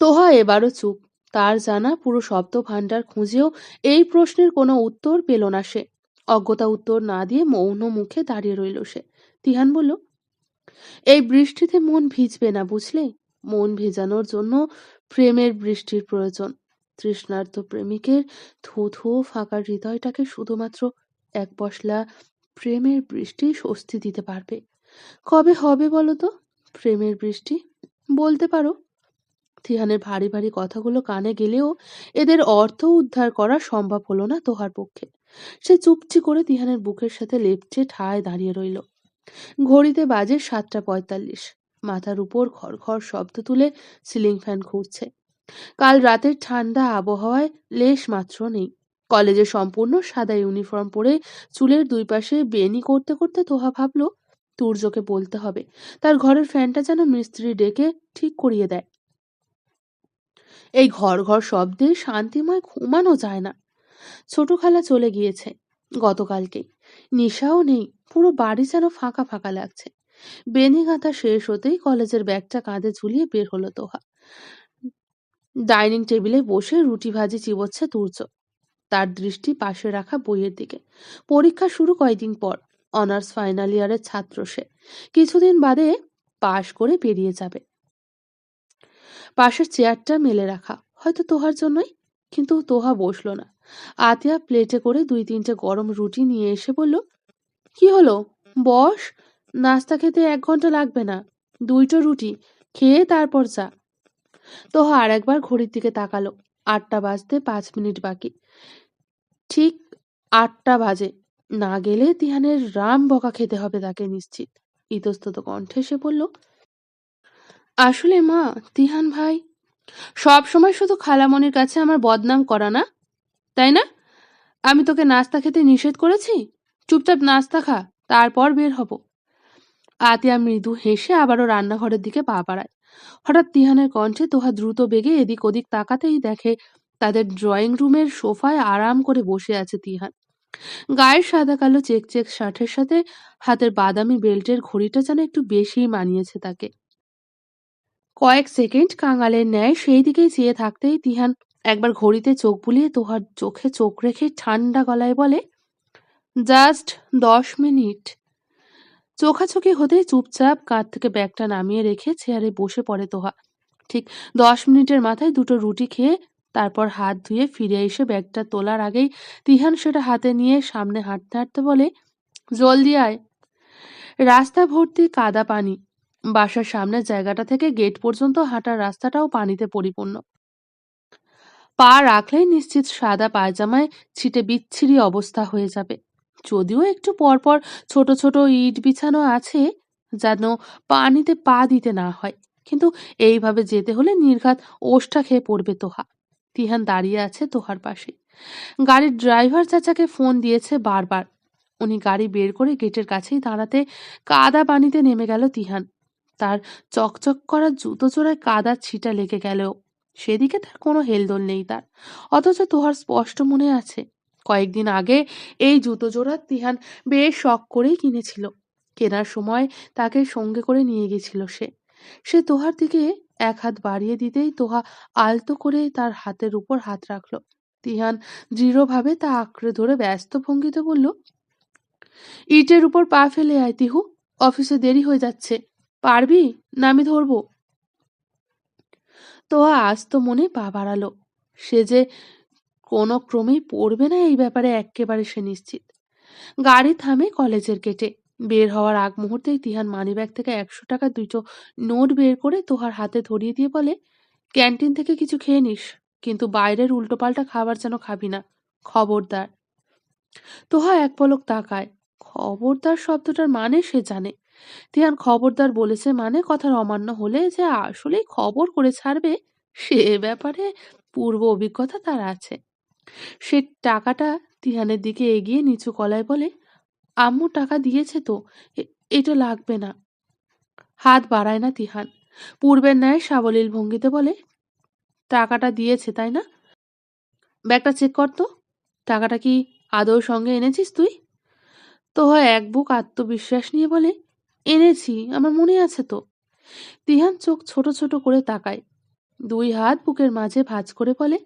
তোহা এবারও চুপ। তার জানা পুরো শব্দ ভাণ্ডার খুঁজেও এই প্রশ্নের কোনো উত্তর পেল না সে। অজ্ঞতা উত্তর না দিয়ে মৌন মুখে দাঁড়িয়ে রইল সে। তিহান বলল, এই বৃষ্টিতে মন ভিজবে না বুঝলে? মন ভেজানোর জন্য প্রেমের বৃষ্টির প্রয়োজন। তৃষ্ণার্ত প্রেমিকের ধু ধু ফাঁকা হৃদয়টাকে শুধুমাত্র এক পশলা প্রেমের বৃষ্টি স্বস্তি দিতে পারবে। কবে হবে বলো তো? প্রেমের বৃষ্টি? বলতে পারো। তিহানের ভারী ভারী কথাগুলো কানে গেলেও এদের অর্থ উদ্ধার করা সম্ভব হলো না তোহার পক্ষে। সে চুপচি করে তিহানের বুকের সাথে লেপচে ঠায় দাঁড়িয়ে রইল। ঘড়িতে বাজে সাতটা পঁয়তাল্লিশ। মাথার উপর ঘর ঘর শব্দ তুলে সিলিং ফ্যান ঘুরছে কাল রাতের ঠান্ডা আবহাওয়ায় লেশ মাত্র নেই। কলেজে সম্পূর্ণ সাদা ইউনিফর্ম পরে চুলের দুই পাশে বেনি করতে করতে তোহা ভাবল তুর্যকে বলতে হবে। তার ঘরের ফ্যানটা যেন মিস্ত্রি ডেকে ঠিক করিয়ে দেয়। এই ঘর ঘর শব্দে শান্তিময় ঘুমানো যায় না। ছোট খালা চলে গিয়েছে গতকালকেই। নিশাও নেই, পুরো বাড়ি যেন ফাঁকা ফাঁকা লাগছে। বেনি গাঁথা শেষ হতেই কলেজের ব্যাগটা কাঁধে ঝুলিয়ে বের হলো তোহা। ডাইনিং টেবিলে বসে রুটি ভাজি চিবোচ্ছে তুর্য। তার দৃষ্টি পাশে রাখা বইয়ের দিকে। পরীক্ষা শুরু কয়েকদিন পর। অনার্স ফাইনাল ইয়ারের ছাত্র সে। কিছুদিন বাদে পাশ করে বেরিয়ে যাবে। পাশের চেয়ারটা মেলে রাখা। হয়তো তোহার জন্যই, কিন্তু তোহা বসল না। আতিয়া প্লেটে করে দুই তিনটে গরম রুটি নিয়ে এসে বলল, কি হলো? বস? নাস্তা খেতে এক ঘণ্টা লাগবে না। দুইটো রুটি, খেয়ে তারপর যা। তোহা আর একবার ঘড়ির দিকে তাকালো। আটটা বাজতে পাঁচ মিনিট বাকি। ঠিক আটটা বাজে। না গেলে তিহানের রাম বকা খেতে হবে তাকে নিশ্চিত। ইতস্তত কণ্ঠে সে বলল আসলে মা, তিহান ভাই, সব সময় শুধু খালামনির কাছে আমার বদনাম করা না, তাই না? আমি তোকে নাস্তা খেতে নিষেধ করেছি? চুপচাপ নাস্তা খা, তারপর বের হব। আতিয়া মৃদু হেসে আবারও রান্নাঘরের দিকে পা বাড়ায়। হঠাৎ তিহানের কণ্ঠে তোহা দ্রুত বেগে এদিক ওদিক তাকাতেই দেখে তাদের ড্রয়িং রুমের সোফায় আরাম করে বসে আছে তিহান। গায়ের সাদা কালো চেক চেক শার্টের সাথে হাতের বাদামি বেল্টের ঘড়িটা যেন একটু বেশি মানিয়েছে তাকে। কয়েক সেকেন্ড কাঙালের ন্যায় সেই দিকেই চেয়ে থাকতেই তিহান একবার ঘড়িতে চোখ বুলিয়ে তোহার চোখে চোখ রেখে ঠান্ডা গলায় বলে, জাস্ট দশ মিনিট। চোখাচোখি হতেই চুপচাপ কাঁধ থেকে ব্যাগটা নামিয়ে রেখে চেয়ারে বসে পড়ে তোহা। ঠিক দশ মিনিটের মাথায় দুটো রুটি খেয়ে তারপর হাত ধুয়ে ফিরে এসে ব্যাগটা তোলার আগেই তিহান সেটা হাতে নিয়ে সামনে হাঁটতে হাঁটতে বলে, জলদি আয়। রাস্তা ভর্তি কাদা পানি। বাসার সামনের জায়গাটা থেকে গেট পর্যন্ত হাঁটার রাস্তাটাও পানিতে পরিপূর্ণ। পা রাখলেই নিশ্চিত সাদা পায়জামায় ছিটে বিচ্ছিরি অবস্থা হয়ে যাবে। যদিও একটু পরপর ছোট ছোট ইট বিছানো আছে যেন পানিতে পা দিতে না হয়, কিন্তু এইভাবে যেতে হলে নির্ঘাত ওষ্ঠা খেয়ে পড়বে তোহা। তিহান দাঁড়িয়ে আছে তোহার পাশে। গাড়ির ড্রাইভার চাচাকে ফোন দিয়েছে বারবার। উনি গাড়ি বের করে গেটের কাছেই দাঁড়াতে কাদা পানিতে নেমে গেল তিহান। তার চকচক করা জুতো চোরায় কাদার ছিটা লেগে গেল। সেদিকে তার কোনো হেলদোল নেই তার। অথচ তোহার স্পষ্ট মনে আছে, কয়েকদিন আগে এই জুতো জোড়া তিহান বেশ শখ করেই কিনেছিল। কেনার সময় তাকে সঙ্গে করে নিয়ে গেছিল সে। সে তোহার দিকে এক হাত বাড়িয়ে দিতেই তোহা আলতো করে তার হাতের উপর হাত রাখল। তিহান দৃঢ়ভাবে তা আঁকড়ে ধরে ব্যস্ত ভঙ্গিতে বলল, ইটের উপর পা ফেলে আয় তিহু, অফিসে দেরি হয়ে যাচ্ছে। পারবি? না, আমি ধরবো। তোহা আস্ত মনে পা বাড়ালো। সে যে কোনো ক্রমেই পড়বে না এই ব্যাপারে একেবারে সে নিশ্চিত। গাড়ি থামে কলেজের গেটে। বের হওয়ার আগ মুহূর্তেই তিহান মানিব্যাগ থেকে একশো টাকা দুটো নোট বের করে তোহার হাতে ধরিয়ে দিয়ে বলে, ক্যান্টিন থেকে কিছু খেয়ে নিস, কিন্তু বাইরের উল্টোপাল্টা খাবার যেন খাবি না। খবরদার। তোহা এক পলক তাকায়। খবরদার শব্দটার মানে সে জানে। তিহান খবরদার বলেছে মানে কথার অমান্য হলে যে আসলেই খবর করে ছাড়বে, সে ব্যাপারে পূর্ব অভিজ্ঞতা তার আছে। সে টাকাটা তিহানের দিকে এগিয়ে নিচু কলায় বলে, আম্মু টাকা দিয়েছে তো এটা লাগবে না। হাত বাড়ায় না তিহান পূর্বের ন্যায় সাবলীল ভঙ্গিতে বলে, টাকাটা দিয়েছে, তাই না? ব্যাগটা চেক কর তো, টাকাটা কি আদৌ সঙ্গে এনেছিস তুই? তো হয় এক বুক আত্মবিশ্বাস নিয়ে বলে এনেছি, আমার মনে আছে তো। তিহান চোখ ছোট ছোট করে তাকায়। দুই হাত বুকের মাঝে ভাঁজ করে বলে,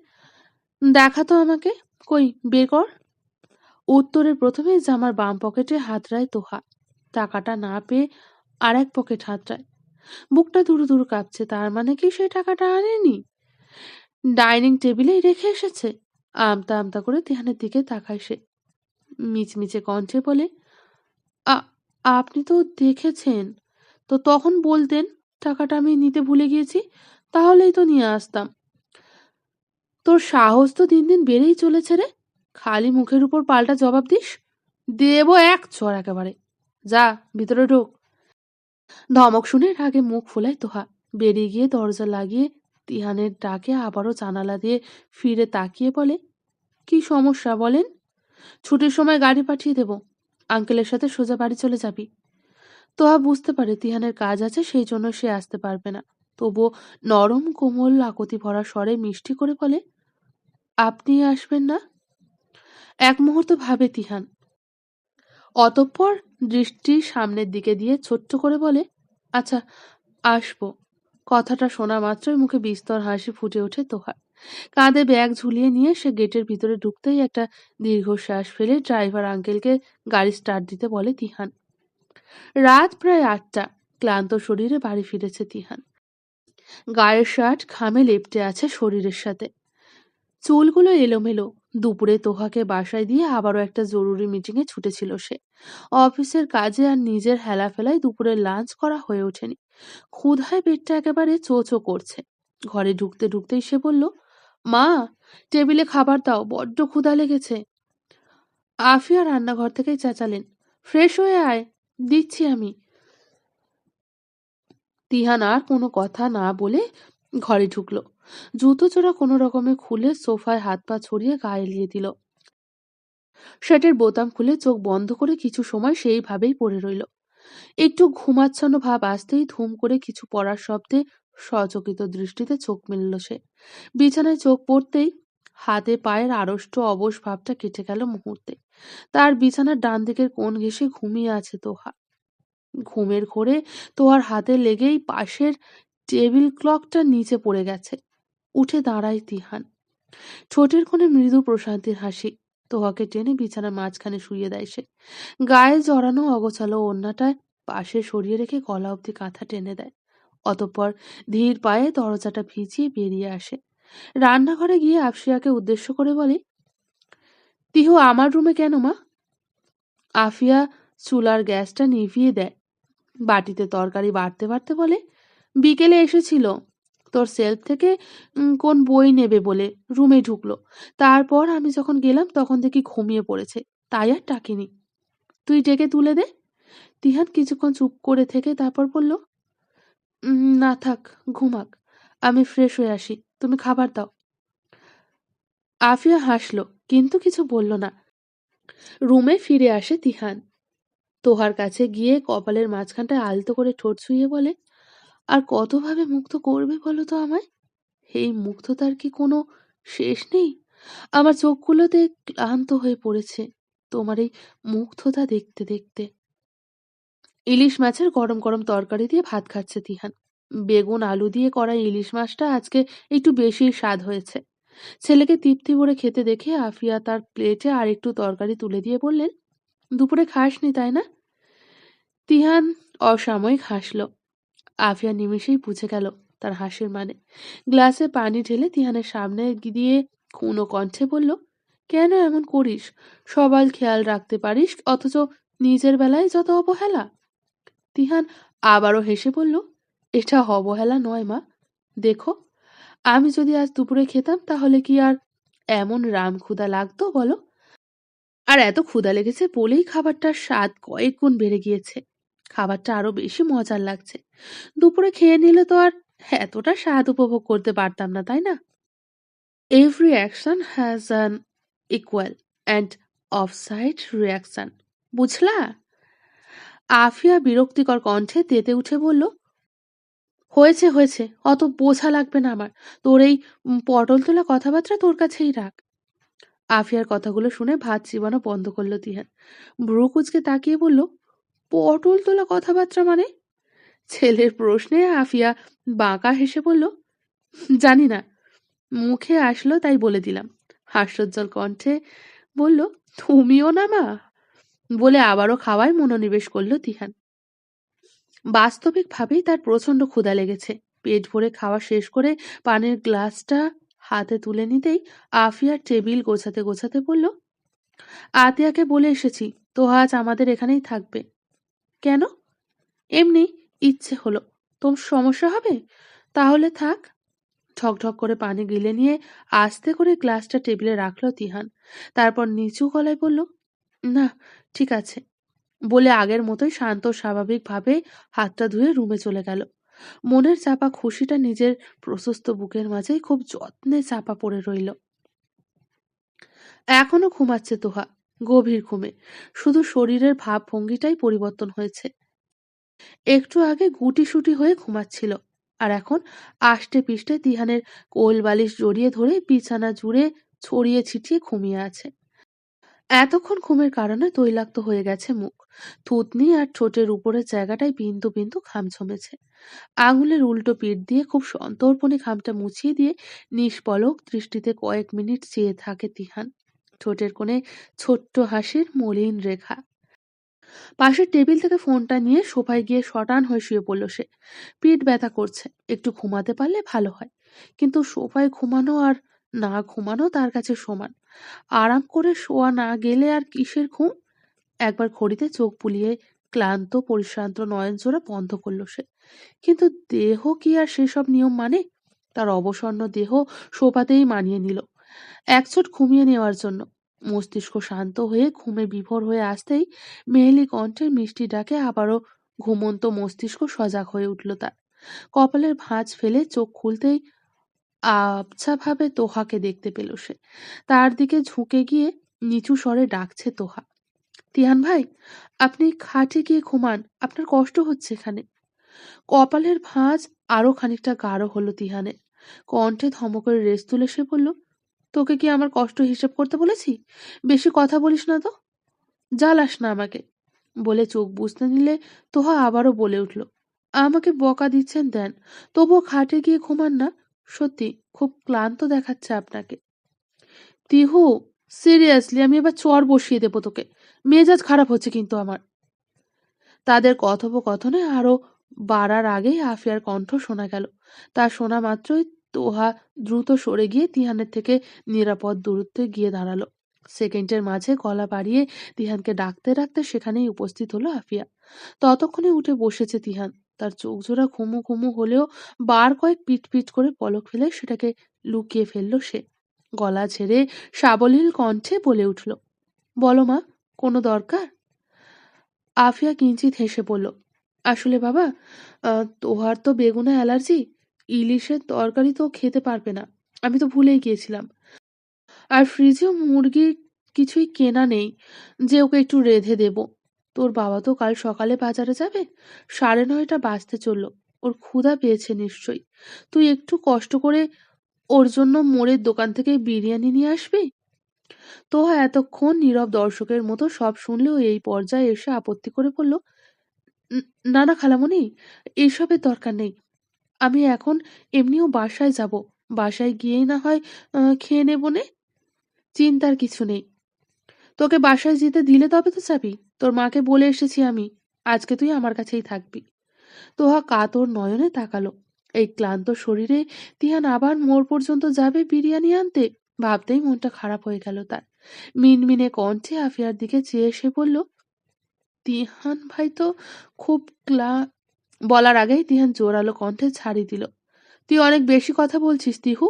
দেখা তো আমাকে, কই, বের কর। উত্তরের প্রথমেই জামার বাম পকেটে হাতড়ায় তোহা। টাকাটা না পেয়ে আর এক পকেট হাতড়ায় বুকটা দূর দূর কাঁপছে, তার মানে কি সেই টাকাটা আনেনি? ডাইনিং টেবিলেই রেখে এসেছে। আমতা আমতা করে তিহানের দিকে তাকায় সে। মিচমিচে কণ্ঠে বলে, "আ- আপনি তো দেখেছেন। তো তখন বলতেন, টাকাটা আমি নিতে ভুলে গিয়েছি, তাহলেই তো নিয়ে আসতাম। তোর সাহস তো দিন দিন বেড়েই চলেছে রে। খালি মুখের উপর পাল্টা জবাব দিস, দেব এক চর একেবারে। যা, ভিতরে ঢোক। ধমক শুনে রাগে মুখ ফোলায় তোহা। বেরিয়ে গিয়ে দরজা লাগিয়ে তিহানের ডাকে আবারও জানালা দিয়ে ফিরে তাকিয়ে বলে, কি সমস্যা বলেন? ছুটির সময় গাড়ি পাঠিয়ে দেব। আঙ্কেলের সাথে সোজা বাড়ি চলে যাবি। তোহা বুঝতে পারে তিহানের কাজ আছে, সেই জন্য সে আসতে পারবে না। তবুও নরম, কোমল, আকতি ভরা স্বরে মিষ্টি করে বলে, আপনি আসবেন না? এক মুহূর্ত ভাবে তিহান। অতঃপর দৃষ্টি সামনের দিকে দিয়ে ছোট্ট করে বলে আচ্ছা আসব। কথাটা শোনা মাত্রই মুখে বিস্তর হাসি ফুটে ওঠে তোহার। কাঁধে ব্যাগ ঝুলিয়ে নিয়ে সে গেটের ভিতরে ঢুকতেই একটা দীর্ঘশ্বাস ফেলে ড্রাইভার আঙ্কেলকে গাড়ি স্টার্ট দিতে বলে তিহান। রাত প্রায় আটটা। ক্লান্ত শরীরে বাড়ি ফিরেছে তিহান। গায়ের শার্ট খামে লেপটে আছে শরীরের সাথে। চুলগুলো এলোমেলো। দুপুরে তোহাকে বাসায় দিয়ে আবারও একটা জরুরি মিটিংয়ে ছুটেছিল সে। অফিসের কাজে আর নিজের হেলাফেলায় দুপুরে লাঞ্চ করা হয়ে ওঠেনি। ক্ষুধায় পেটটা একেবারে চো চো করছে। ঘরে ঢুকতে ঢুকতেই সে বলল মা, টেবিলে খাবার দাও, বড্ড ক্ষুধা লেগেছে। আফিয়া রান্নাঘর থেকেই চেঁচালেন। ফ্রেশ হয়ে আয়, দিচ্ছি আমি। তিহান আর কোনো কথা না বলে ঘরে ঢুকলো। জুতো চোরা কোনো রকমে খুলে সোফায় হাত পা ছড়িয়ে গায়ে এলিয়ে দিল। শার্টের বোতাম খুলে চোখ বন্ধ করে কিছু সময় সেইভাবেই পড়ে রইল। একটু ঘুমাচ্ছন্ন ভাব আসতেই ধুম করে কিছু পড়ার শব্দে সচকিত দৃষ্টিতে চোখ মেলল সে। বিছানায় চোখ পড়তেই হাতে পায়ের আড়ষ্ট অবশ ভাবটা কেটে গেল মুহূর্তে। তার বিছানার ডান দিকের কোণ ঘেঁষে ঘুমিয়ে আছে তোহা। ঘুমের ঘোরে তোহার হাতে লেগেই পাশের টেবিল ক্লকটা নিচে পড়ে গেছে। উঠে দাঁড়ায় তিহান। ঠোঁটের কোণে মৃদু প্রশান্তির হাসি। তোহাকে টেনে বিছানার মাঝখানে শুইয়ে দেয় সে। গায়ে জড়ানো অগোছালো ওড়নাটায় পাশে সরিয়ে রেখে গলা অবধি কাঁথা টেনে দেয়। অতঃপর ধীর পায়ে দরজাটা ভিজিয়ে বেরিয়ে আসে। রান্নাঘরে গিয়ে আফসিয়াকে উদ্দেশ্য করে বলে, তিহু, আমার রুমে কেন মা? আফিয়া চুলার গ্যাসটা নিভিয়ে দেয়। বাটিতে তরকারি বাড়তে বাড়তে বলে, বিকেলে এসেছিল। তোর সেলফ থেকে কোন বই নেবে বলে রুমে ঢুকলো। তারপর আমি যখন গেলাম তখন দেখি ঘুমিয়ে পড়েছে। তাই আর ডাকিনি। তুই ডেকে তুলে দে। তিহান কিছুক্ষণ চুপ করে থেকে তারপর বলল "উম, না থাক ঘুমাক। আমি ফ্রেশ হয়ে আসি। তুমি খাবার দাও। আফিয়া হাসলো কিন্তু কিছু বলল না। রুমে ফিরে আসে তিহান। তোহার কাছে গিয়ে কপালের মাঝখানটায় আলতো করে ঠোঁট ছুঁয়ে বলে আর কতভাবে মুক্ত করবে বলো তো আমায়? এই মুগ্ধতার কি কোনো শেষ নেই? আমার চোখগুলোতে ক্লান্ত হয়ে পড়েছে তোমার এই মুগ্ধতা দেখতে দেখতে। ইলিশ মাছের গরম গরম তরকারি দিয়ে ভাত খাচ্ছে তিহান। বেগুন, আলু দিয়ে করা ইলিশ মাছটা আজকে একটু বেশি স্বাদ হয়েছে। ছেলেকে তৃপ্তি ভরে খেতে দেখে আফিয়া তার প্লেটে আর একটু তরকারি তুলে দিয়ে বললেন, দুপুরে খাসনি, তাই না? তিহান অসাময়িক হাসল। আফিয়া নিমিষেই বুঝে গেল তার হাসির মানে। গ্লাসে পানি ঢেলে তিহানের সামনে দিয়ে ক্ষুণ কণ্ঠে বলল, কেন এমন করিস? সবাই খেয়াল রাখতে পারিস, অথচ নিজের বেলায় যত অবহেলা। তিহান আবারও হেসে বলল, এটা অবহেলা নয় মা। দেখো, আমি যদি আজ দুপুরে খেতাম তাহলে কি আর এমন রাম ক্ষুধা লাগতো বলো? আর এত ক্ষুধা লেগেছে বলেই খাবারটার স্বাদ কয়েক গুণ বেড়ে গিয়েছে। খাবারটা আরও বেশি মজার লাগছে। দুপুরে খেয়ে নিলে তো আর এতটা স্বাদ উপভোগ করতে পারতাম না, তাই না? Every action has an equal and opposite reaction বুঝলা? আফিয়া বিরক্তিকর কণ্ঠে তেতে উঠে বলল, হয়েছে হয়েছে, অত বোঝা লাগবে না আমার। তোর এই পটল তোলা কথাবার্তা তোর কাছেই রাখ। আফিয়ার কথাগুলো শুনে ভাত চিবানো বন্ধ করল তিহান ভ্রু কুচকে তাকিয়ে বলল, পটল তোলা কথাবার্তা মানে? ছেলের প্রশ্নে আফিয়া বাঁকা হেসে বলল, জানি না। মুখে আসলো তাই বলে দিলাম। হাস্যোজ্জ্বল কণ্ঠে বলল, তুমিও না মা? বলে আবারও খাওয়ায় মনোনিবেশ করল তিহান। বাস্তবিকভাবেই তার প্রচণ্ড ক্ষুধা লেগেছে। পেট ভরে খাওয়া শেষ করে পানের গ্লাসটা হাতে তুলে নিতেই আফিয়ার টেবিল গোছাতে গোছাতে বলল, আতিয়াকে বলে এসেছি, তো আজ আমাদের এখানেই থাকবে। কেন? এমনি ইচ্ছে হলো। তোর সমস্যা হবে? তাহলে থাক। ঠকঢক করে পানি গিলে নিয়ে আস্তে করে গ্লাসটা টেবিলে রাখল তিহান। তারপর নিচু গলায় বলল না, ঠিক আছে। বলে আগের মতোই শান্ত স্বাভাবিকভাবে হাতটা ধুয়ে রুমে চলে গেল। মনের চাপা খুশিটা নিজের প্রশস্ত বুকের মাঝেই খুব যত্নে চাপা পড়ে রইল। এখনও ঘুমাচ্ছে তোহা, গভীর ঘুমে। শুধু শরীরের ভাবভঙ্গিটাই পরিবর্তন হয়েছে। একটু আগে গুটি-সুটি হয়ে ঘুমাচ্ছিল, আর এখন আষ্টে পিষ্টে তিহানের কোল বালিশ জড়িয়ে ধরে বিছানা জুড়ে ছড়িয়ে ছিটিয়ে ঘুমিয়ে আছে। এতক্ষণ ঘুমের কারণে তৈলাক্ত হয়ে গেছে মুখ। থুতনি আর ঠোঁটের উপরের জায়গাটায় বিন্দু বিন্দু খাম ছমেছে আঙুলের উল্টো পিঠ দিয়ে খুব সন্তর্পণে খামটা মুছিয়ে দিয়ে নিষ্পলক দৃষ্টিতে কয়েক মিনিট চেয়ে থাকে তিহান। ঠোঁটের কোণে ছোট্ট হাসির মলিন রেখা। পাশের টেবিল থেকে ফোনটা নিয়ে সোফায় গিয়ে শটান হয়ে শুয়ে পড়ল সে। পিঠ ব্যথা করছে, একটু ঘুমাতে পারলে ভালো হয়। কিন্তু সোফায় ঘুমানো আর না ঘুমানো তার কাছে সমান। আরাম করে শোয়া না গেলে আর কিসের ঘুম? একবার ঘড়িতে চোখ বুলিয়ে ক্লান্ত, পরিশ্রান্ত নয়ন জোড়া বন্ধ করল সে। কিন্তু দেহ কি আর সেসব নিয়ম মানে? তার অবসন্ন দেহ সোফাতেই মানিয়ে নিল। একচোট ঘুমিয়ে নেওয়ার জন্য। মস্তিষ্ক শান্ত হয়ে ঘুমে বিভোর হয়ে আসতেই মেহেলি কণ্ঠের মিষ্টি ডাকে আবারও ঘুমন্ত মস্তিষ্ক সজাগ হয়ে উঠল তার। কপালের ভাঁজ ফেলে চোখ খুলতেই আবছাভাবে তোহাকে দেখতে পেল সে। তার দিকে ঝুঁকে গিয়ে নিচু স্বরে ডাকছে তোহা তিহান ভাই, আপনি খাটে গিয়ে ঘুমান, আপনার কষ্ট হচ্ছে এখানে। কপালের ভাঁজ আরও খানিকটা গাঢ় হলো তিহানের। কণ্ঠে ধমকের রেস তুলে সে বলল, তোকে কি আমার কষ্ট হিসেব করতে বলেছি? বেশি কথা বলিস না তো। জ্বালাস না আমাকে। বলে চোখ বুঝতে নিলে তোহা আবারও বলে উঠল, আমাকে বকা দিচ্ছেন দেন, তবুও খাটে গিয়ে ঘুমান না। সত্যি, খুব ক্লান্ত দেখাচ্ছে আপনাকে। তিহু সিরিয়াসলি আমি এবার চর বসিয়ে দেবো তোকে। মেজাজ খারাপ হচ্ছে কিন্তু আমার। তাদের কথোপকথনে আরও বাড়ার আগেই আফিয়ার কণ্ঠ শোনা গেল। তা শোনা মাত্রই তোহা দ্রুত সরে গিয়ে তিহানের থেকে নিরাপদ দূরত্বে গিয়ে দাঁড়াল। সেকেন্ডের মাঝে গলা বাড়িয়ে তিহানকে ডাকতে ডাকতে সেখানেই উপস্থিত হলো আফিয়া। ততক্ষণে উঠে বসেছে তিহান। তার চোখ জোড়া ঘুমু ঘুমু হলেও বার কয়েক পিট পিট করে পলক ফেলে সেটাকে লুকিয়ে ফেলল সে। গলা ছেড়ে সাবলীল কণ্ঠে বলে উঠল, বলো মা, কোনো দরকার? আফিয়া কিঞ্চিত হেসে বলল আসলে বাবা তোহার তো বেগুনে অ্যালার্জি, ইলিশের তরকারি তো খেতে পারবে না, আমি তো ভুলেই গিয়েছিলাম। আর ফ্রিজেও মুরগির কিছুই কেনা নেই, যে ওকে একটু রেঁধে দেব। তোর বাবা তো কাল সকালে বাজারে যাবে? সাড়ে নয়টা বাজতে চলল। ওর ক্ষুধা পেয়েছে নিশ্চয়ই। তুই একটু কষ্ট করে ওর জন্য মোড়ের দোকান থেকে বিরিয়ানি নিয়ে আসবি? তো এতক্ষণ নীরব দর্শকের মতো সব শুনলেও এই পর্যায়ে এসে আপত্তি করে বলল না না খালামণি এইসবের দরকার নেই। আমি এখন এমনিও বাসায় যাব। বাসায় গিয়েই না হয় খেয়ে নেব নে। চিন্তার কিছু নেই। তোকে বাসায় যেতে দিলে তবে তো যাবি। তোর মাকে বলে এসেছি আমি। আজকে তুই আমার কাছেই থাকবি। তোহা কাতর নয়নে তাকালো। এই ক্লান্ত শরীরে তিহান আবার মোড় পর্যন্ত যাবে বিরিয়ানি আনতে? ভাবতেই মনটা খারাপ হয়ে গেল তার। মিনমিনে কণ্ঠে আফিয়ার দিকে চেয়ে এসে বলল, তিহান ভাই তো খুব ক্লা বলার আগেই তিহান জোরালো কণ্ঠে ছাড়ি দিল, তুই অনেক বেশি কথা বলছিস তিহু।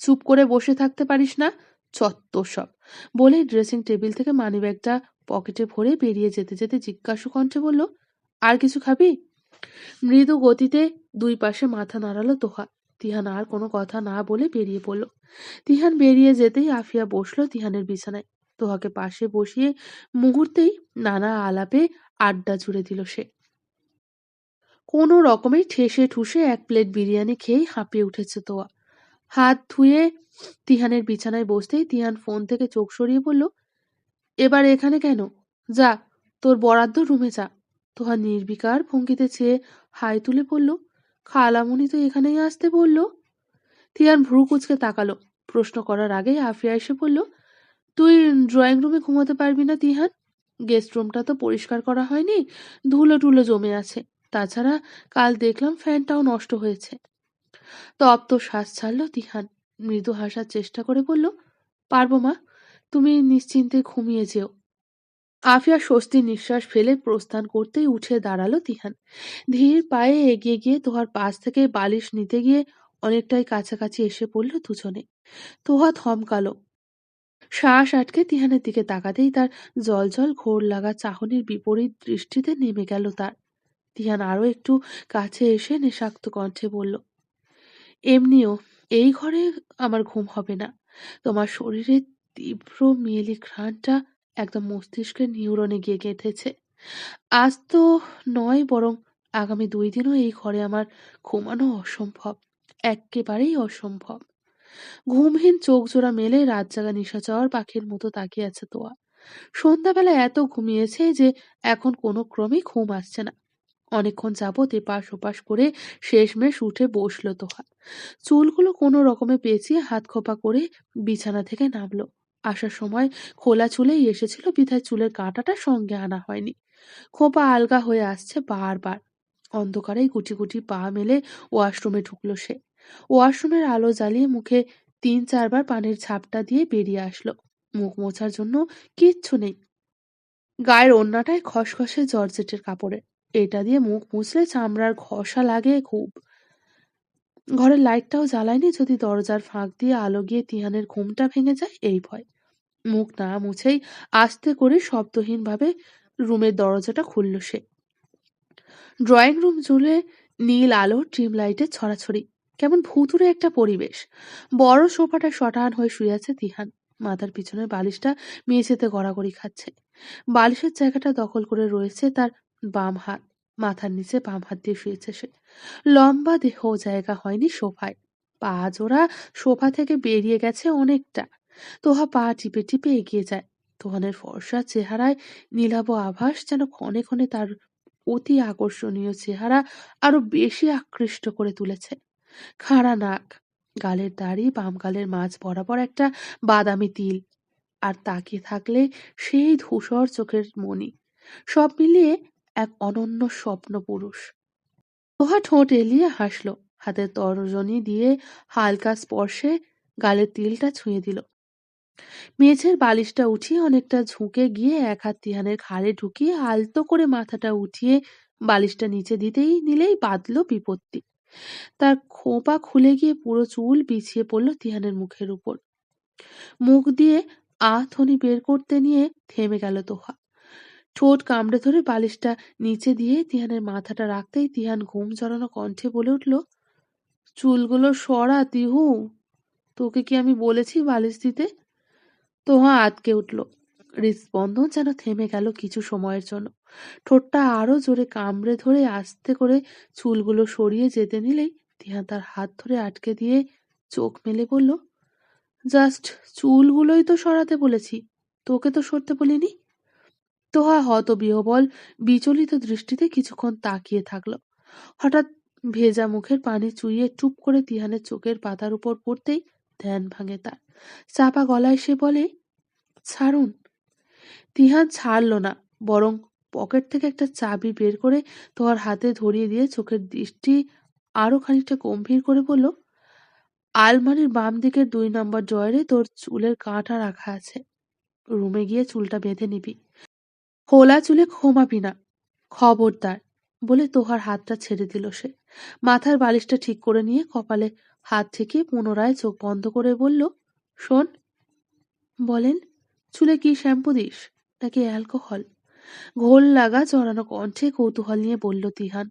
চুপ করে বসে থাকতে পারিস না? চত্ব সব। বলে ড্রেসিং টেবিল থেকে মানিব্যাগটা পকেটে ভরে বেরিয়ে যেতে যেতে জিজ্ঞাসু কণ্ঠে বলল, আর কিছু খাবি? মৃদু গতিতে দুই পাশে মাথা নাড়ালো তোহা। তিহান আর কোনো কথা না বলে বেরিয়ে পড়ল। তিহান বেরিয়ে যেতেই আফিয়া বসল তিহানের বিছানায়। তোহাকে পাশে বসিয়ে মুহূর্তেই নানা আলাপে আড্ডা জুড়ে দিল সে। কোনো রকমে ঠেসে ঠুসে এক প্লেট বিরিয়ানি খেয়েই হাঁপিয়ে উঠেছে তোয়া হাত ধুয়ে তিহানের বিছানায় বসতেই তিহান ফোন থেকে চোখ সরিয়ে বলল, এবার এখানে কেন? যা, তোর বরাদ্দ রুমে যা। তোহা নির্বিকার ভঙ্গিতে চেয়ে হাই তুলে বলল খালামণি তো এখানেই আসতে বলল? তিয়ান ভ্রু কুচকে তাকালো, প্রশ্ন করার আগেই আফিয়া এসে বলল, তুই ড্রয়িং রুমে ঘুমাতে পারবি না তিহান? গেস্ট রুমটা তো পরিষ্কার করা হয়নি ধুলো টুলো জমে আছে। তাছাড়া কাল দেখলাম ফ্যানটাও নষ্ট হয়েছে। তপ্ত শ্বাস ছাড়ল তিহান। মৃদু হাসার চেষ্টা করে বলল, পারব মা, তুমি নিশ্চিন্তে ঘুমিয়ে যেও। আফিয়া স্বস্তির নিঃশ্বাস ফেলে প্রস্থান করতেই উঠে দাঁড়াল তিহান। ধীর পায়ে এগিয়ে গিয়ে তোহার পাশ থেকে বালিশ নিতে গিয়ে অনেকটাই কাছাকাছি এসে পড়ল দুজনে। তোহা থমকালো শ্বাস আটকে তিহানের দিকে তাকাতেই তার জল জল ঘোর লাগা চাহনির বিপরীত দৃষ্টিতে নেমে গেল তার। তিহান আরও একটু কাছে এসে নেশাক্ত কণ্ঠে বলল, এমনিও এই ঘরে আমার ঘুম হবে না। তোমার শরীরের তীব্র মেয়েলি ঘ্রাণটা একদম মস্তিষ্কের নিউরনে গিয়ে গেঁথেছে। আজ তো নয়, বরং আগামী দুই দিনও এই ঘরে আমার ঘুমানো অসম্ভব, এক্কেবারেই অসম্ভব। ঘুমহীন চোখ জোড়া মেলে রাত জাগা নিশাচর পাখির মতো তাকিয়ে আছে তোয়া। সন্ধ্যাবেলা এত ঘুমিয়েছে যে এখন কোনো ক্রমেই ঘুম আসছে না। অনেকক্ষণ যাবৎ এপাশ ওপাশ করে শেষমেশ উঠে বসল তোহা চুলগুলো কোনো রকমে পেঁচিয়ে হাত খোপা করে বিছানা থেকে নামলো। আসার সময় খোলা চুলেই এসেছিল বিধায় চুলের কাঁটাটা সঙ্গে আনা হয়নি। খোপা আলগা হয়ে আসছে বারবার। অন্ধকারেই গুটি গুটি পা মেলে ওয়াশরুমে ঢুকলো সে। ওয়াশরুমের আলো জ্বালিয়ে মুখে তিন চারবার পানির ছাপটা দিয়ে বেরিয়ে আসলো। মুখ মোছার জন্য কিচ্ছু নেই। গায়ের অন্যটায় খসখসে জর্জেটের কাপড়ে। এটা দিয়ে মুখ মুছলে চামড়ার ঘষা লাগে খুব। ঘরের লাইটটাও জ্বালায়নি যদি দরজার ফাঁক দিয়ে আলো গিয়ে তিহানের ঘুমটা ভেঙে যায়, এই ভয়। মুখ না মুছেই আস্তে করে শব্দহীনভাবে রুমের দরজাটা খুলল সে। ড্রয়িং রুম জুড়ে নীল আলো, ট্রিম লাইটের ছড়াছড়ি। কেমন ভুতুরে একটা পরিবেশ। বড় সোফাটা শটান হয়ে শুয়ে আছে তিহান। মাথার পিছনের বালিশটা মেঝেতে গড়াগড়ি খাচ্ছে। বালিশের জায়গাটা দখল করে রয়েছে তার বাম হাত, মাথার নিচে বাম হাত দিয়ে শুয়েছে সে। লম্বা দেহ জায়গা হয়নি সোফায় পা জোড়া সোফা থেকে বেরিয়ে গেছে অনেকটা। তোহা পা টিপে টিপে এগিয়ে যায়। তোহানের ফর্সা চেহারায় নীলাভ আভাস যেন ক্ষণে ক্ষণে তার অতি আকর্ষণীয় চেহারা আরও বেশি আকৃষ্ট করে তুলেছে। খাড়া নাক, গালের দাড়ি, বাম গালের মাঝ বরাবর একটা বাদামি তিল। আর তাকিয়ে থাকলে সেই ধূসর চোখের মণি। সব মিলিয়ে এক অনন্য স্বপ্ন পুরুষ। তোহা ঠোঁট এলিয়ে হাসল। হাতের তর্জনী দিয়ে হালকা স্পর্শে গালের তিলটা ছুঁয়ে দিল। মেঝের বালিশটা উঠিয়ে অনেকটা ঝুঁকে গিয়ে এক হাত তিহানের ঘাড়ে ঢুকিয়ে আলতো করে মাথাটা উঠিয়ে বালিশটা নিচে দিতেই নিলেই বাঁধল বিপত্তি। তার খোপা খুলে গিয়ে পুরো চুল বিছিয়ে পড়ল তিহানের মুখের উপর। মুখ দিয়ে আথনি বের করতে নিয়ে থেমে গেল তোহা। ঠোঁট কামড়ে ধরে বালিশটা নিচে দিয়ে তিহানের মাথাটা রাখতেই তিহান ঘুম জড়ানো কণ্ঠে বলে উঠল, চুলগুলো সরা, তিহু। তোকে কি আমি বলেছি বালিশ দিতে? তোহা আটকে উঠল। হৃদস্পন্দন যেন থেমে গেল কিছু সময়ের জন্য। ঠোঁটটা আরও জোরে কামড়ে ধরে আস্তে করে চুলগুলো সরিয়ে যেতে নিলেই তিহান তার হাত ধরে আটকে দিয়ে চোখ মেলে বলল, জাস্ট চুলগুলোই তো সরাতে বলেছি। তোকে তো সরতে বলিনি? তোহা হত বিহবল বিচলিত দৃষ্টিতে কিছুক্ষণ তাকিয়ে থাকল। হঠাৎ ভেজা মুখের পানি চুইয়ে টুপ করে তিহানের চোখের পাতার উপর পড়তেই ধ্যান ভাঙে তার। চাপা গলায় সে বলে, ছাড়ুন। তিহান ছাড়ল না, বরং পকেট থেকে একটা চাবি বের করে তোহার হাতে ধরিয়ে দিয়ে চোখের দৃষ্টি আরও খানিকটা গম্ভীর করে বলল, আলমারির বাম দিকের দুই নম্বর ড্রয়ারে তোর চুলের কাঁটা রাখা আছে। রুমে গিয়ে চুলটা বেঁধে নিবি। খোলা চুলে ঘুমাবি না। খবরদার, বলে তোহার হাতটা ছেড়ে দিল সে। মাথার বালিশটা ঠিক করে নিয়ে কপালে হাত থেকে পুনরায় চোখ বন্ধ করে বলল, শোন। বলেন, চুলে কি শ্যাম্পু দিস নাকি অ্যালকোহল? ঘোল লাগা চড়ানো কণ্ঠে কৌতূহল নিয়ে বলল তিহান।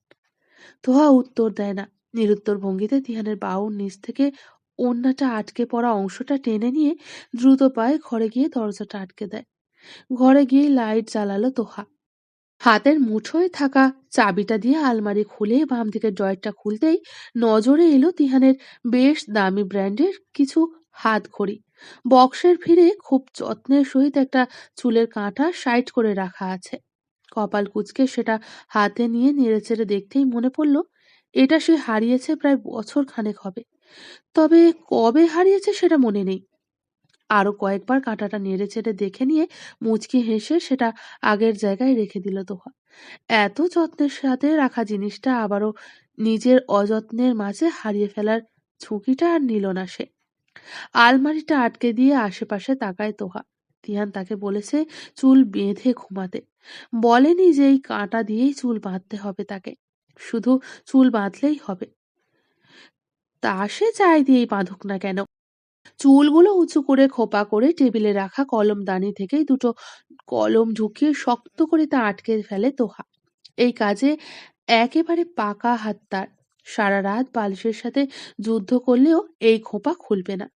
তোহা উত্তর দেয় না। নিরুত্তর ভঙ্গিতে তিহানের বাউর নিচ থেকে অন্যটা আটকে পড়া অংশটা টেনে নিয়ে দ্রুত পায়ে ঘরে গিয়ে দরজাটা আটকে দেয়। ঘরে গিয়ে লাইট জ্বালালো তোহা। হাতের মুঠোয় থাকা চাবিটা দিয়ে আলমারি খুলে বাম দিকের ড্রয়ারটা খুলতেই নজরে এলো তিহানের বেশ দামি ব্র্যান্ডের কিছু হাত ঘড়ি বক্সের ফিরে খুব যত্নের সহিত একটা চুলের কাঁটা সাইড করে রাখা আছে। কপাল কুচকে সেটা হাতে নিয়ে নেড়েচেড়ে দেখতেই মনে পড়ল, এটা সে হারিয়েছে প্রায় বছর খানেক হবে। তবে কবে হারিয়েছে সেটা মনে নেই। আরও কয়েকবার কাঁটাটা নেড়ে চেড়ে দেখে নিয়ে মুচকি হেসে সেটা আগের জায়গায় রেখে দিল তোহা এত যত্নের সাথে রাখা জিনিসটা আবারও নিজের অযত্নের মাঝে হারিয়ে ফেলার ঝুঁকিটা আর নিল না সে। আলমারিটা আটকে দিয়ে আশেপাশে তাকায় তোহা তিহান তাকে বলেছে চুল বেঁধে ঘুমাতে। বলেনি যে এই কাঁটা দিয়েই চুল বাঁধতে হবে তাকে। শুধু চুল বাঁধলেই হবে। তা সে চাই দিয়েই বাঁধুক না কেন? চুলগুলো উঁচু করে খোপা করে টেবিলে রাখা কলমদানি থেকেই দুটো কলম ঢুকিয়ে শক্ত করে তা আটকে ফেলে তোহা। এই কাজে একেবারে পাকা হাত তার সারা রাত বালিশের সাথে যুদ্ধ করলেও এই খোপা খুলবে না।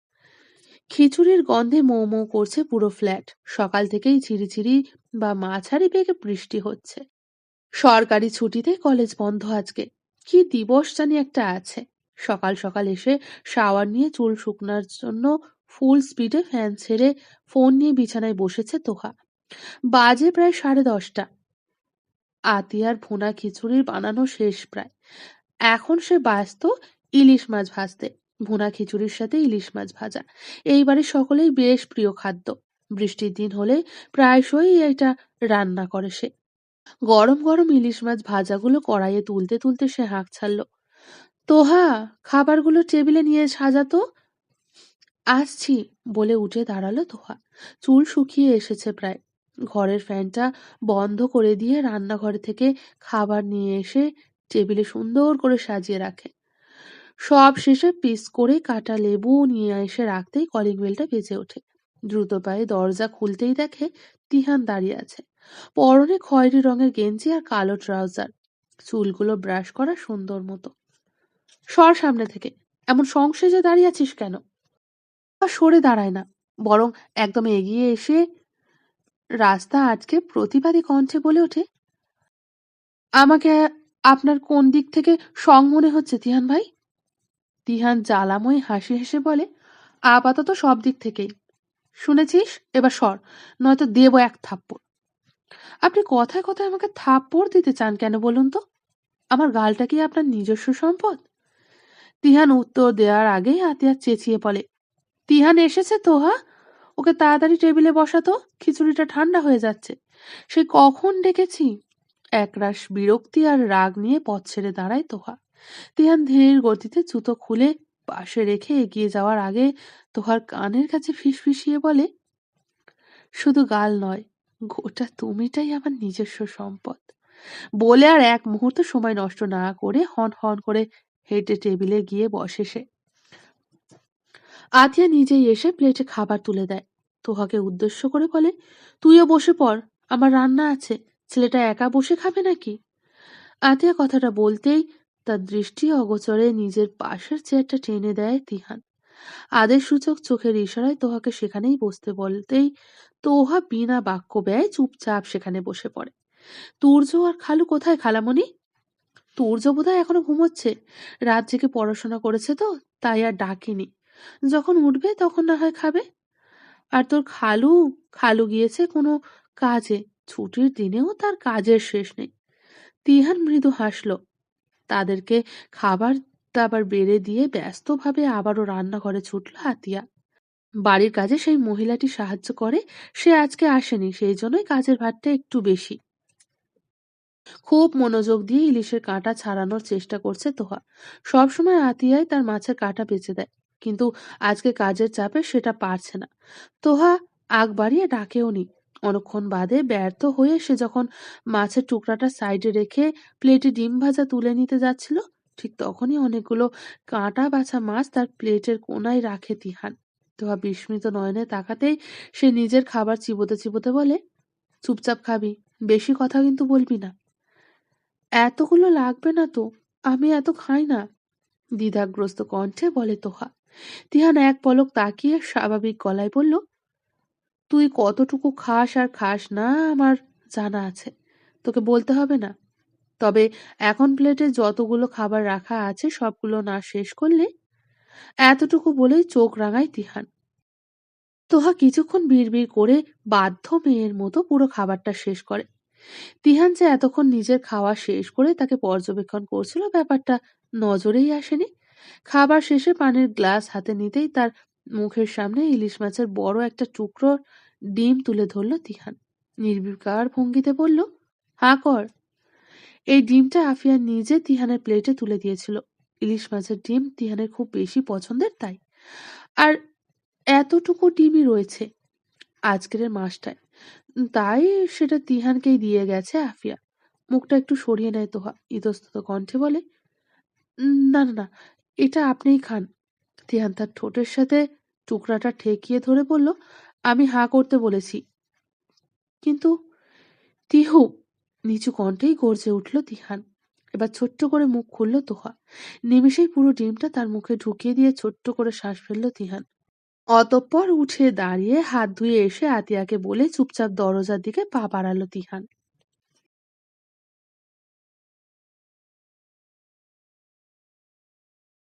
খিচুড়ির গন্ধে মৌ মৌ করছে পুরো ফ্ল্যাট। সকাল থেকেই ঝিরিঝিরি বা মাঝারি বেগে বৃষ্টি হচ্ছে। সরকারি ছুটিতে কলেজ বন্ধ আজকে। কি দিবস জানি একটা আছে। সকাল সকাল এসে শাওয়ার নিয়ে চুল শুকনার জন্য ফুল স্পিডে ফ্যান ছেড়ে ফোন নিয়ে বিছানায় বসেছে তোহা। বাজে প্রায় সাড়ে দশটা। আতিয়ার ভুনা খিচুড়ির বানানো শেষ প্রায়। এখন সে ব্যস্ত ইলিশ মাছ ভাজতে। ভুনা খিচুড়ির সাথে ইলিশ মাছ ভাজা। এইবারে সকলেই বেশ প্রিয় খাদ্য। বৃষ্টির দিন হলে প্রায়শই এটা রান্না করে সে। গরম গরম ইলিশ মাছ ভাজাগুলো কড়াইয়ে তুলতে তুলতে সে হাঁক ছাড়ল। তোহা, খাবারগুলো টেবিলে নিয়ে সাজাতো আসছি, বলে উঠে দাঁড়াল তোহা। চুল শুকিয়ে এসেছে প্রায়। ঘরের ফ্যানটা বন্ধ করে দিয়ে রান্নাঘর থেকে খাবার নিয়ে এসে টেবিলে সুন্দর করে সাজিয়ে রাখে। সব শেষে পিস করে কাটা লেবু নিয়ে এসে রাখতেই কলিং বেলটা বেজে ওঠে। দ্রুত পায়ে দরজা খুলতেই দেখে তিহান দাঁড়িয়ে আছে। পরনে খয়েরি রঙের গেঞ্জি আর কালো ট্রাউজার। চুলগুলো ব্রাশ করা সুন্দর মতো। সর সামনে থেকে। এমন সংসেজে দাঁড়িয়ে আছিস কেন? আর সরে দাঁড়ায় না। বরং একদম এগিয়ে এসে রাস্তা আটকে প্রতিবাদী কণ্ঠে বলে ওঠে, আমাকে আপনার কোন দিক থেকে সং মনে হচ্ছে, তিহান ভাই? তিহান জ্বালাময় হাসি হেসে বলে, আপাতত সব দিক থেকেই। শুনেছিস? এবার সর, নয়তো দেব এক থাপ্পড়। আপনি কথায় কথায় আমাকে থাপ্পড় দিতে চান কেন বলুন তো? আমার গালটা কি আপনার নিজস্ব সম্পদ? তিহান উত্তর দেওয়ার আগেই আতিয়া চেঁচিয়ে বলে, তিহান এসেছে তো হা ওকে তাড়াতাড়ি টেবিলে বসাতো খিচুড়িটা ঠান্ডা হয়ে যাচ্ছে। সে কখন ডেকেছি? একরাশ বিরক্তি আর রাগ নিয়ে পথ ছেড়ে দাঁড়ায় তোহা। তিহান ধীর গতিতে জুতো খুলে পাশে রেখে এগিয়ে যাওয়ার আগে তোহার কানের কাছে ফিসফিসিয়ে বলে, শুধু গাল নয়, গোটা তুমিটাই আমার নিজস্ব সম্পদ। বলে আর এক মুহূর্ত সময় নষ্ট না করে হন হন করে হেঁটে টেবিলে গিয়ে বসে সে। আতিয়া নিজেই এসে প্লেটে খাবার তুলে দেয়। তোহাকে উদ্দেশ্য করে বলে, তুইও বসে পড়, আমার রান্না আছে, ছেলেটা একা বসে খাবে নাকি? আতিয়া কথাটা বলতেই তার দৃষ্টি অগোচরে নিজের পাশের চেয়ারটা টেনে দেয় তিহান। আদেশ সূচক চোখের ইশারায় তোহাকে সেখানেই বসতে বলতেই তোহা বিনা বাক্য ব্যয় চুপচাপ সেখানে বসে পড়ে। তুর্য আর খালু কোথায়, খালামণি? তুর্য বোধহয় এখনও ঘুমোচ্ছে? রাত জেগে পড়াশোনা করেছে তো, তাই আর ডাকিনি। যখন উঠবে তখন না হয় খাবে? আর তোর খালু খালু গিয়েছে কোনো কাজে। ছুটির দিনেও তার কাজের শেষ নেই। তিহান মৃদু হাসল। তাদেরকে খাবার দাবার বেড়ে দিয়ে ব্যস্তভাবে আবারও রান্নাঘরে ছুটল হাতিয়া। বাড়ির কাজে সেই মহিলাটি সাহায্য করে, সে আজকে আসেনি, সেই জন্যই কাজের ভারটা একটু বেশি। খুব মনোযোগ দিয়ে ইলিশের কাঁটা ছাড়ানোর চেষ্টা করছে তোহা। সবসময় আতিয়াই তার মাছের কাঁটা বেঁচে দেয়, কিন্তু আজকে কাজের চাপে সেটা পারছে না। তোহা আগ বাড়িয়ে ডাকেও নি। অনেকক্ষণ বাদে ব্যর্থ হয়ে সে যখন মাছের টুকরাটা সাইডে রেখে প্লেটে ডিম ভাজা তুলে নিতে যাচ্ছিল, ঠিক তখনই অনেকগুলো কাঁটা বাছা মাছ তার প্লেটের কোনায় রাখে তিহান। তোহা বিস্মিত নয়নে তাকাতেই সে নিজের খাবার চিবোতে চিবোতে বলে, চুপচাপ খাবি, বেশি কথা কিন্তু বলবি না। এতগুলো লাগবে না তো? আমি এত খাই না। দ্বিধাগ্রস্ত কণ্ঠে বলে তোহা। তিহান এক পলক তাকিয়ে স্বাভাবিক গলায় বলল, তুই কতটুকু খাস আর খাস না আমার জানা আছে। তোকে বলতে হবে না। তবে এখন প্লেটে যতগুলো খাবার রাখা আছে সবগুলো না শেষ করলে? এতটুকু বলেই চোখ রাঙায় তিহান। তোহা কিছুক্ষণ বিড়বিড় করে বাধ্য মেয়ের মতো পুরো খাবারটা শেষ করে। তিহান যে এতক্ষণ নিজের খাওয়া শেষ করে তাকে পর্যবেক্ষণ করছিল, ব্যাপারটা নজরেই আসেনি। খাবার শেষে পানির গ্লাস হাতে নিতেই তার মুখের সামনে ইলিশ মাছের বড় একটা টুকরো ডিম তুলে ধরল তিহান। নির্বিকার ভঙ্গিতে বলল, হা, কর। এই ডিমটা আফিয়া নিজে তিহানের প্লেটে তুলে দিয়েছিল। ইলিশ মাছের ডিম তিহানের খুব বেশি পছন্দের, তাই। আর এতটুকু ডিমই রয়েছে আজকের মাসটায়। তাই সেটা তিহানকেই দিয়ে গেছে আফিয়া। মুখটা একটু সরিয়ে নেয় তোহা, ইতস্তত কণ্ঠে বলে না না না, এটা আপনিই খান। তিহান তার ঠোঁটের সাথে টুকরাটা ঠেকিয়ে ধরে বলল, আমি হা করতে বলেছি। কিন্তু তিহু নিচু কণ্ঠেই গর্জে উঠল তিহান। এবার ছোট্ট করে মুখ খুলল তোহা। নিমেষেই পুরো ডিমটা তার মুখে ঢুকিয়ে দিয়ে ছোট্ট করে শ্বাস ফেলল তিহান। অতঃপর উঠে দাঁড়িয়ে হাত ধুয়ে এসে আতিয়াকে বলে চুপচাপ দরজার দিকে পা বাড়ালো তিহান।